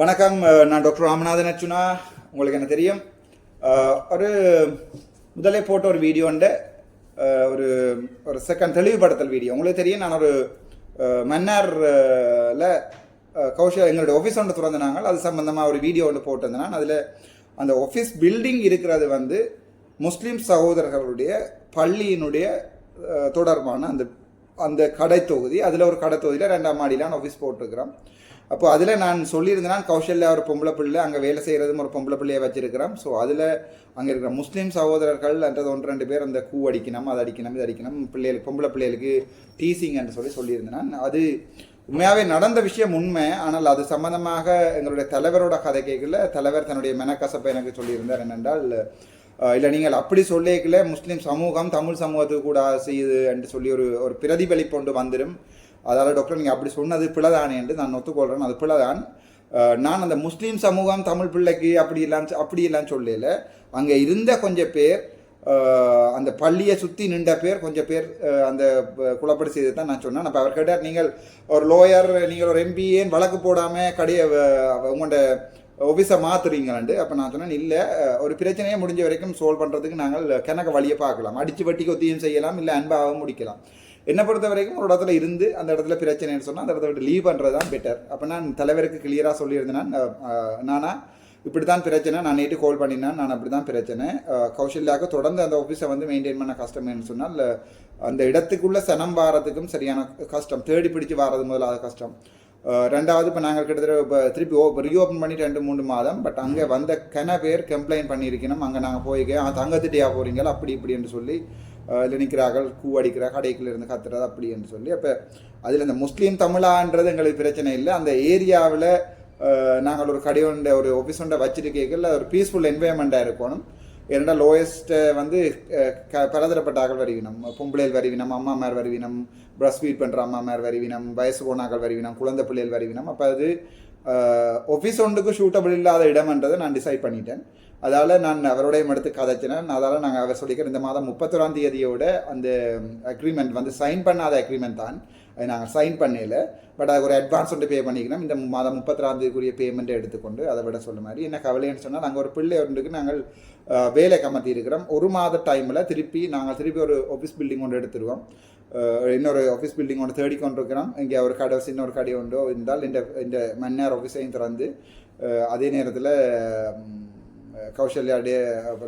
வணக்கம். நான் டாக்டர் ராமநாதன் அர்ச்சுனா உங்களுக்கு என்ன தெரியும்? ஒரு முதலே போட்ட ஒரு வீடியோண்ட ஒரு ஒரு செகண்ட் தெளிவுபடுத்தல் வீடியோ. உங்களுக்கு தெரியும் நான் ஒரு மன்னாரில் கௌஷல் எங்களுடைய ஆஃபீஸ் ஒன்று திறந்தினாங்க அது சம்மந்தமாக ஒரு வீடியோ ஒன்று போட்டிருந்தேன் அதில் அந்த ஆஃபீஸ் பில்டிங் இருக்கிறது வந்து முஸ்லீம் சகோதரர்களுடைய பள்ளியினுடைய தொடர்பான அந்த அந்த கடை தொகுதி அதில் ஒரு கடை தொகுதியில் ரெண்டாம் மாடியிலான ஆஃபீஸ் போட்டிருக்கிறோம். அப்போ அதில் நான் சொல்லியிருந்தேன் கௌஷல்யா ஒரு பொம்பளை பிள்ளை அங்கே வேலை செய்கிறதும் ஒரு பொம்பளை பிள்ளையை வச்சிருக்கிறோம். ஸோ அதில் அங்கே இருக்கிற முஸ்லீம் சகோதரர்கள் என்றது ஒன்று ரெண்டு பேர் அந்த கூ அடிக்கணும் அதை அடிக்கணும் இது அடிக்கணும் பிள்ளைகளுக்கு பொம்பளை பிள்ளைகளுக்கு டீசிங் என்று சொல்லி சொல்லியிருந்தேன் அது உண்மையாகவே நடந்த விஷயம் உண்மை. ஆனால் அது சம்பந்தமாக எங்களுடைய தலைவரோட கதை கேட்கல. தலைவர் தன்னுடைய மெனக்கசப்பை எனக்கு சொல்லியிருந்தார் என்னென்றால் இல்லை நீங்கள் அப்படி சொல்லிக்கல முஸ்லீம் சமூகம் தமிழ் சமூகத்துக்கு கூட செய்யுது என்று சொல்லி ஒரு ஒரு பிரதிபலிப்பு ஒன்று வந்துடும் அதாவது டாக்டர் நீங்கள் அப்படி சொன்னது பிழைதானே என்று நான் ஒத்துக்கொள்கிறேன் அது பிழைதான். நான் அந்த முஸ்லீம் சமூகம் தமிழ் பிள்ளைக்கு அப்படி இல்லாம அப்படி எல்லாம் சொல்லல. அங்கே இருந்த கொஞ்சம் பேர் அந்த பள்ளியை சுற்றி நின்ற பேர் கொஞ்சம் பேர் அந்த ப- குழப்படி செய்து தான் நான் சொன்னேன். அப்போ அவர் கேட்டார் நீங்கள் ஒரு லோயர் நீங்கள் ஒரு எம்பிஏன்னு வழக்கு போடாமல் கடைய உங்களோட ஆஃபீஸை மாற்றுறீங்களாண்டு அப்போ நான் சொன்னேன் இல்லை ஒரு பிரச்சனையை முடிஞ்ச வரைக்கும் சோல்வ் பண்ணுறதுக்கு நாங்கள் கிணக்க வழியை பார்க்கலாம். அடித்து வட்டிக்கு ஒத்தியும் செய்யலாம் இல்லை அன்பாகவும் முடிக்கலாம். என்னை பொறுத்த வரைக்கும் ஒரு இடத்துல இருந்து அந்த இடத்துல பிரச்சனைன்னு சொன்னால் அந்த இடத்த விட்டு லீவ் பண்ணுறது தான் பெட்டர் அப்போ நான் தலைவருக்கு கிளியராக சொல்லியிருந்தேன் நான், நானா இப்படி தான் பிரச்சனை நான் நேற்று கால் பண்ணினேன் நான் அப்படி தான் பிரச்சனை. அஹ், கௌசல்யாவுக்கு தொடர்ந்து அந்த ஆஃபீஸை வந்து மெயின்டைன் பண்ண கஷ்டம்னு சொன்னால் அந்த இடத்துக்குள்ள சனம் வாரத்துக்கும் சரியான கஷ்டம் தேடி பிடிச்சு வாரது முதலாவது கஷ்டம் ரெண்டாவது இப்போ நாங்கள் கிட்டத்தட்ட இப்போ திருப்பி ஓ ரீஓப்பன் பண்ணி ரெண்டு மூணு மாதம் பட் அங்கே வந்த கன பேர் கம்ப்ளைண்ட் பண்ணியிருக்கணும். அங்கே நாங்கள் போய்க்க தங்கத்திட்டியா போகிறீங்களா அப்படி இப்படின்னு சொல்லி அதில் நிற்கிறார்கள் கூ அடிக்கிறா கடைக்குள்ள இருந்து கத்துறது அப்படி என்று சொல்லி. அப்போ அதில் இந்த முஸ்லீம் தமிழான்றது எங்களுக்கு பிரச்சனை இல்லை. அந்த ஏரியாவில் நாங்கள் ஒரு கடையோண்ட ஒரு ஆஃபீஸ் ஒன்றை வச்சிருக்கீர்கள் ஒரு பீஸ்ஃபுல் என்வாயன்மெண்ட்டாக இருக்கணும். ஏன்னா லோயஸ்ட்டை வந்து க பலதரப்பட்டாக்கள் வருவினம். பொம்பளையில் வருவினம் அம்மா மேர் வருவினம் பிரஸ்ட் ஃபீட் பண்ணுற அம்மா மேர் வருவினம் வயசு போனாக்கள் வருவினம் குழந்தை பிள்ளைகள் வருவினம். அப்போ அது ஆஃபீஸ் ஒன்றுக்கு ஷூட்டபிள் இல்லாத இடம்ன்றதை நான் டிசைட் பண்ணிட்டேன். அதால் நான் அவரோடையும் எடுத்து கதைச்சினேன். அதால் நாங்கள் அவர் சொல்லிக்கிறேன் இந்த மாதம் முப்பத்தொராம் தேதியோட அந்த அக்ரிமெண்ட் வந்து சைன் பண்ணாத அக்ரிமெண்ட் தான். அது நாங்கள் சைன் பண்ணல பட் அது ஒரு அட்வான்ஸ் வந்து பே பண்ணிக்கணும். இந்த மாதம் முப்பத்தொராம் தேதிக்குரிய பேமெண்ட்டை எடுத்துக்கொண்டு அதை விட சொல்ல மாதிரி. என்ன கவலைன்னு சொன்னால் நாங்கள் ஒரு பிள்ளை ஒன்றுக்கு நாங்கள் வேலை கமத்தி இருக்கிறோம். ஒரு மாத டைமில் திருப்பி நாங்கள் திருப்பி ஒரு ஆஃபீஸ் பில்டிங் ஒன்று எடுத்துருவோம். இன்னொரு ஆஃபீஸ் பில்டிங் ஒன்று தேடி கொண்டிருக்கிறோம். இங்கே ஒரு கடை இன்னொரு கடை உண்டோ இருந்தால் இந்த இந்த மன்னார் ஆஃபீஸையும் திறந்து அதே நேரத்தில் கௌசல்யாடைய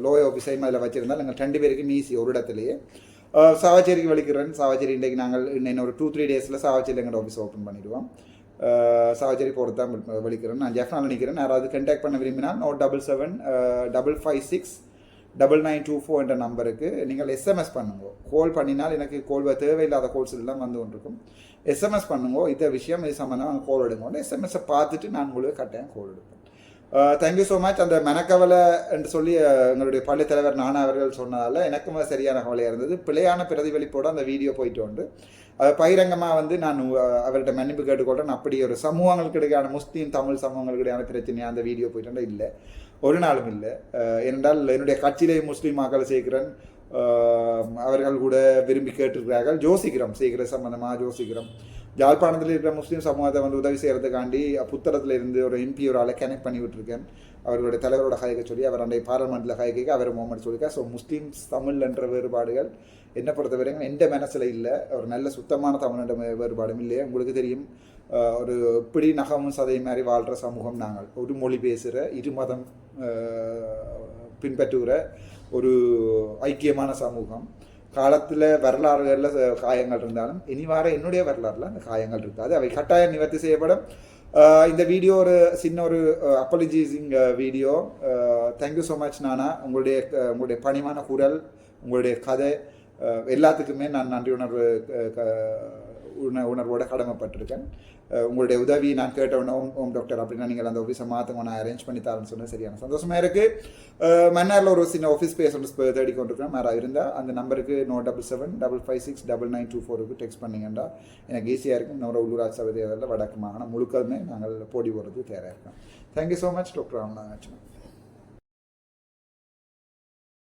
லோய ஆஃபீஸையும் அதில் வச்சுருந்தால் நாங்கள் ரெண்டு பேருக்கும் ஈஸி ஒரு இடத்துலையே. சாவச்சேரிக்கு வலிக்கிறேன் சாவச்சேரி இன்றைக்கு நாங்கள் இன்னும் ஒரு டூ த்ரீ டேஸில் சாவச்சேரி எங்களோட ஆஃபீஸ் ஓப்பன் பண்ணிடுவோம். Uh, அஹ், சாவச்சேரி போகிறது தான் வலிக்கிறேன் நான் ஜெஃப்னால் நினைக்கிறேன் யாராவது கண்டாக்ட் பண்ண விரும்பினால் note double seven uh, double five six double nine two four என்ற நம்பருக்கு நீங்கள் எஸ்எம்எஸ் பண்ணுங்க. கால் பண்ணினால் எனக்கு கோல் தேவையில்லாத கோல்ஸ் எல்லாம் வந்து கொண்டிருக்கும். எஸ்எம்எஸ் பண்ணுங்க. இந்த விஷயம் இது சம்மந்தமாக கோல் எடுங்க. எஸ்எம்எஸ்ஸை பார்த்துட்டு நான் உங்களுக்கு கட்டாயம் கோல் எடுப்பேன். தேங்க்யூ ஸோ மச் அந்த மெனக்கவலை என்று சொல்லி uh, எங்களுடைய பள்ளி தலைவர் நானா அவர்கள் சொன்னதால் எனக்கும் சரியான கவலையாக இருந்தது. பிழையான பிரதிபலிப்போடு அந்த வீடியோ போயிட்டு உண்டு. பகிரங்கமாக வந்து நான் அவர்கிட்ட மன்னிப்பு கேட்டுக்கொள்கிறேன் அப்படி ஒரு சமூகங்களுக்கு இடையான முஸ்லீம் தமிழ் சமூகங்களுக்கு இடையான பிரச்சனையாக அந்த வீடியோ போயிட்டு இல்லை. ஒரு நாளும் இல்லை. அஹ், ஏனென்றால் என்னுடைய கட்சியிலேயே முஸ்லீம் மக்களை சேர்க்கிறேன். Uh, அவர்கள் கூட விரும்பி கேட்டிருக்கிறார்கள். ஜோசிக்கிறோம். சீக்கிரம் சம்பந்தமாக ஜோசிக்கிறோம். யாழ்ப்பாணத்தில் இருக்கிற முஸ்லீம் சமூகத்தை வந்து உதவி செய்கிறதுக்காண்டி புத்தகத்தில் இருந்து ஒரு எம்பி ஒரு ஆளை கனெக்ட் பண்ணி விட்டுருக்கேன். அவர்களுடைய தலைவரோட கதைக்க சொல்லி அவர் அன்றைய பாராளுமன்றத்தில் கதைக்க அவர் மூமெண்ட் சொல்லியிருக்கார் ஸோ முஸ்லீம்ஸ் தமிழ் என்ற வேறுபாடுகள் என்னை பொறுத்தவரைக்கும் எந்த மனசில் இல்லை. ஒரு நல்ல சுத்தமான தமிழ் என்ற வேறுபாடும் இல்லையே. உங்களுக்கு தெரியும் ஒரு இப்படி நகமும் சதை மாதிரி வாழ்கிற சமூகம் நாங்கள். ஒரு மொழி பேசுகிற இரு மதம் பின்பற்றுகிற ஒரு ஐக்கியமான சமூகம். காலத்தில் வரலாறுகளில் காயங்கள் இருந்தாலும் இனி வார என்னுடைய வரலாறுல அந்த காயங்கள் இருக்காது. அவை கட்டாயம் நிவர்த்தி செய்யப்படும். இந்த வீடியோ ஒரு சின்ன ஒரு apologising video. Thank you so much நானா. உங்களுடைய உங்களுடைய பணிவான குரல் உங்களுடைய கதை எல்லாத்துக்குமே நான் நன்றி உணர்வு உண உணர்வோட கடமைப்பட்டிருக்கேன். உங்களுடைய உதவி நான் கேட்ட ஓம் ஓம் டாக்டர் அப்படின்னா நீங்கள் அந்த ஆஃபீஸை மாற்றுங்க நான் அரேஞ்ச் பண்ணி தரேன்னு சொன்னது சரியான சந்தோஷமாக இருக்குது மன்னாரில் ஒரு சின்ன ஆஃபீஸ் பேஸ் ஒன்று தேடி கொண்டிருக்கேன் மேலே இருந்தால் அந்த நம்பருக்கு no double seven double five six double nine two ஃபோருக்கு டெக்ஸ்ட் பண்ணிங்கன்னா எனக்கு ஈஸியாக இருக்கும். இன்னொரு உள்ளூராட்சி சபை தேர்தலில் வடக்கு மாகாணம் முழுக்கதுமே நாங்கள் போடி போடுறது தேவையாக இருக்கோம். Thank you so much doctor Ramanathan